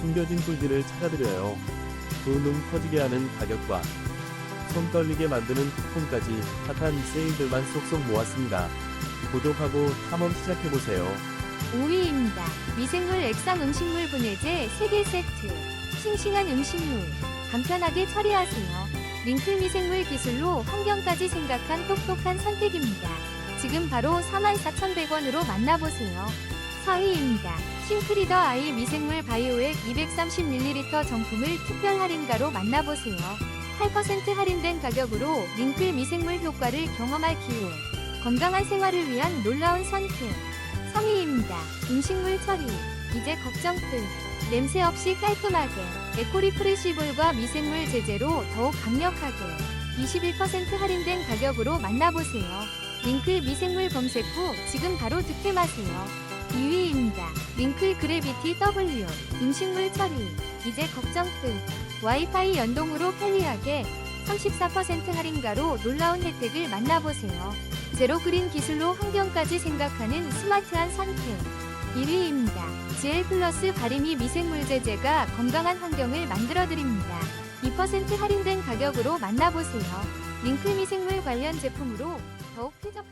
숨겨진 꿀들을 찾아드려요. 두눈 커지게 하는 가격과 손 떨리게 만드는 쿠폰까지 핫한 세일들만 쏙쏙 모았습니다. 구독하고 탐험 시작해보세요. 5위입니다. 미생물 액상 음식물 분해제 3개 세트. 싱싱한 음식물. 간편하게 처리하세요. 링클 미생물 기술로 환경까지 생각한 똑똑한 선택입니다. 지금 바로 44,100원으로 만나보세요. 4위입니다. 싱크리더 아이 미생물 바이오액 230ml 정품을 특별 할인가로 만나보세요. 8% 할인된 가격으로 링클 미생물 효과를 경험할 기회. 건강한 생활을 위한 놀라운 선택. 3위입니다. 음식물 처리. 이제 걱정 끝. 냄새 없이 깔끔하게. 에코리프레시블과 미생물 제재로 더욱 강력하게. 21% 할인된 가격으로 만나보세요. 링클 미생물 검색 후 지금 바로 득템하세요. 2위입니다. 링클 그래비티 W. 음식물 처리. 이제 걱정 끝. 와이파이 연동으로 편리하게 34% 할인가로 놀라운 혜택을 만나보세요. 제로 그린 기술로 환경까지 생각하는 스마트한 선택. 1위입니다. GL 플러스 바리미 미생물 제제가 건강한 환경을 만들어드립니다. 2% 할인된 가격으로 만나보세요. 링클 미생물 관련 제품으로 더욱 생활.